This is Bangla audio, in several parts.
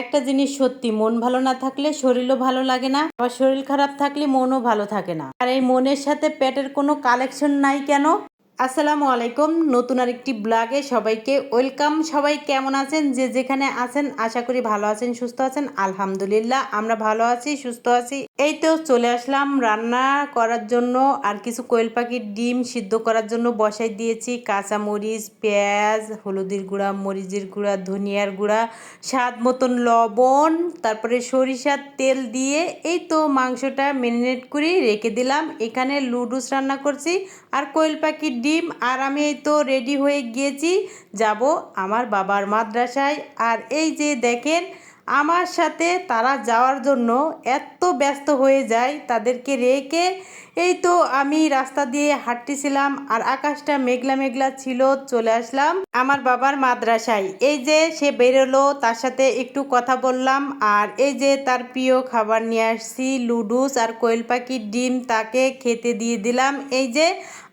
একটা জিনিস সত্যি, মন ভালো না থাকলে শরীরও ভালো লাগে না, আবার শরীর খারাপ থাকলে মনও ভালো থাকে না। আর এই মনের সাথে পেটের কোনো কালেকশন নাই কেন? আসসালামু আলাইকুম, নতুন আরেকটি ব্লগে সবাইকে ওয়েলকাম। সবাই কেমন আছেন? যে যেখানে আছেন, আশা করি ভালো আছেন, সুস্থ আছেন। আলহামদুলিল্লাহ, আমরা ভালো আছি, সুস্থ আছি। এই তো চলে আসলাম রান্না করার জন্য, আর কিছু কোয়েল পাখির ডিম সিদ্ধ করার জন্য বসাই দিয়েছি। কাঁচা মরিচ পেঁয়াজ, হলুদের গুঁড়া, মরিচের গুঁড়া, ধনিয়ার গুঁড়া, স্বাদ মতন লবণ, তারপরে সরিষার তেল দিয়ে এই তো মাংসটা ম্যারিনেট করে রেখে দিলাম। এখানে লুডুস রান্না করছি, আর কোয়েল পাখির ডিম আর আমি তো রেডি হয়ে গিয়েছি। যাব আমার বাবার মাদ্রাসায়। আর এই যে দেখেন, আমার সাথে তারা যাওয়ার জন্য এত ব্যস্ত হয়ে যায় তাদেরকে রেখে। এই তো আমি রাস্তা দিয়ে হাঁটতেছিলাম আর আকাশটা মেঘলা মেঘলা ছিল, চলে আসলাম আমার বাবার মাদ্রাসায়। এই যে সে বেরোলো, তার সাথে একটু কথা বললাম আর এই যে তার প্রিয় খাবার নিয়ে আসছি, লুডুস আর কোয়েল পাখির ডিম তাকে খেতে দিয়ে দিলাম। এই যে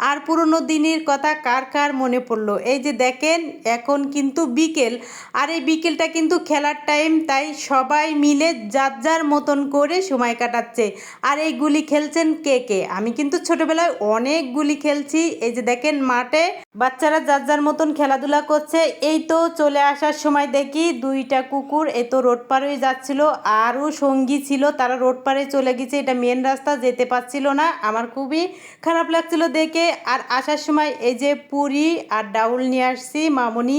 আর পুরনো দিনের কথা কার কার মনে পড়ল? এই যে দেখেন, এখন কিন্তু বিকেল। আর এই বিকেলটা কিন্তু খেলার টাইম তাই সবাই মিলে যার যার মতন করে সময় কাটাচ্ছে। আর এই গুলি খেলছেন কে কে? আমি কিন্তু ছোটবেলায় অনেক গুলি খেলছি। এই যে দেখেন মাঠে বাচ্চারা যার যার মতন খেলাধুলা করছে। এই তো চলে আসার সময় দেখি দুইটা কুকুর, এ তো রোড পার হয়ে যাচ্ছিল। আরও সঙ্গী ছিল, তারা রোড পারে চলে গেছে। এটা মেন রাস্তা, যেতে পারছিল না। আমার খুবই খারাপ লাগছিল দেখে। আর আসার সময় এই যে পুরি আর ডাউল নিয়ে আসছি, মামনি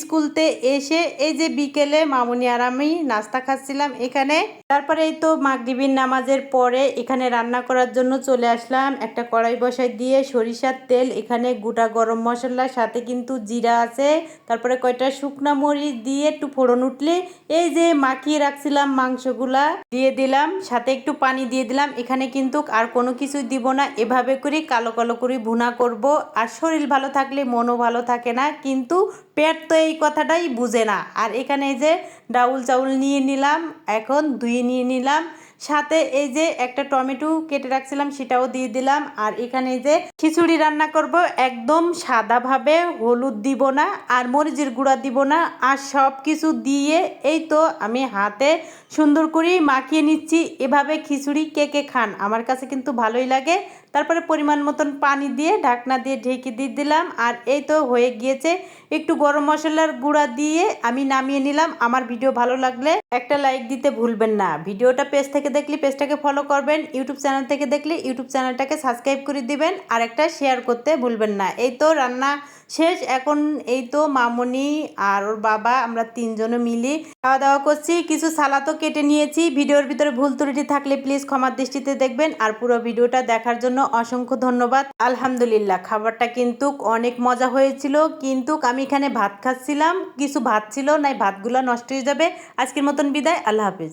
স্কুলতে এসে এই যে বিকেলে মামনি আর আমি নাস্তা খাচ্ছিলাম এখানে। তারপরে এই তো মাগরিবির নামাজের পরে এখানে রান্না করার জন্য চলে আসলাম। একটা কড়াই বসাই দিয়ে সরিষার তেল, এখানে গোটা গরম মশলার সাথে কিন্তু জিরা আছে। তারপরে কয়টা শুকনা মরিচ দিয়ে একটু ফোড়ন উঠলে এই যে মাখিয়ে রাখছিলাম মাংসগুলা দিয়ে দিলাম। সাথে একটু পানি দিয়ে দিলাম। এখানে কিন্তু আর কোনো কিছু দিব না। এভাবে করে কালো কালো করে ভুনা করব। আর শরীর ভালো থাকলে মনও ভালো থাকে না, কিন্তু পেট তো এই কথাটাই বুঝে না। আর এখানে যে ডাউল চাউল নিয়ে নিলাম, এখন ধুয়ে নিয়ে নিলাম। সাথে এই যে একটা টমেটো কেটে রাখছিলাম, সেটাও দিয়ে দিলাম। আর এখানে যে খিচুড়ি রান্না করব, একদম সাদাভাবে হলুদ দিব না, আর মরিচের গুঁড়া দিব না, আর সব কিছু দিয়ে এই তো আমি হাতে সুন্দর করে মাখিয়ে নিচ্ছি। এভাবে খিচুড়ি কে কে খান, আমার কাছে কিন্তু ভালোই লাগে। তারপরে পরিমাণ মতন পানি দিয়ে ঢাকনা দিয়ে ঢেকে দিয়ে দিলাম। আর এই তো হয়ে গিয়েছে। একটু গরম মশলার গুঁড়া দিয়ে আমি নামিয়ে নিলাম। আমার ভিডিও ভালো লাগলে একটা লাইক দিতে ভুলবেন না। ভিডিওটা পেজ থেকে দেখলে পেজটাকে ফলো করবেন। ইউটিউব চ্যানেল থেকে দেখলে ইউটিউব চ্যানেলটাকে সাবস্ক্রাইব করে দিবেন। আর একটা শেয়ার করতে ভুলবেন না। এই তো রান্না শেষ। এখন এই তো মামনি আর ওর বাবা, আমরা তিনজনে মিলি খাওয়া দাওয়া করছি। কিছু সালাদও কেটে নিয়েছি। ভিডিওর ভিতরে ভুল ত্রুটি থাকলে প্লিজ ক্ষমার দৃষ্টিতে দেখবেন। আর পুরো ভিডিওটা দেখার জন্য অসংখ্য ধন্যবাদ। আলহামদুলিল্লাহ, খাবারটা কিন্তু অনেক মজা হয়েছিল। কিন্তু আমি এখানে ভাত খাচ্ছিলাম, কিছু ভাত ছিল, নাই ভাতগুলো নষ্ট হয়ে যাবে। আজকের মতন বিদায়, আল্লাহ হাফিজ।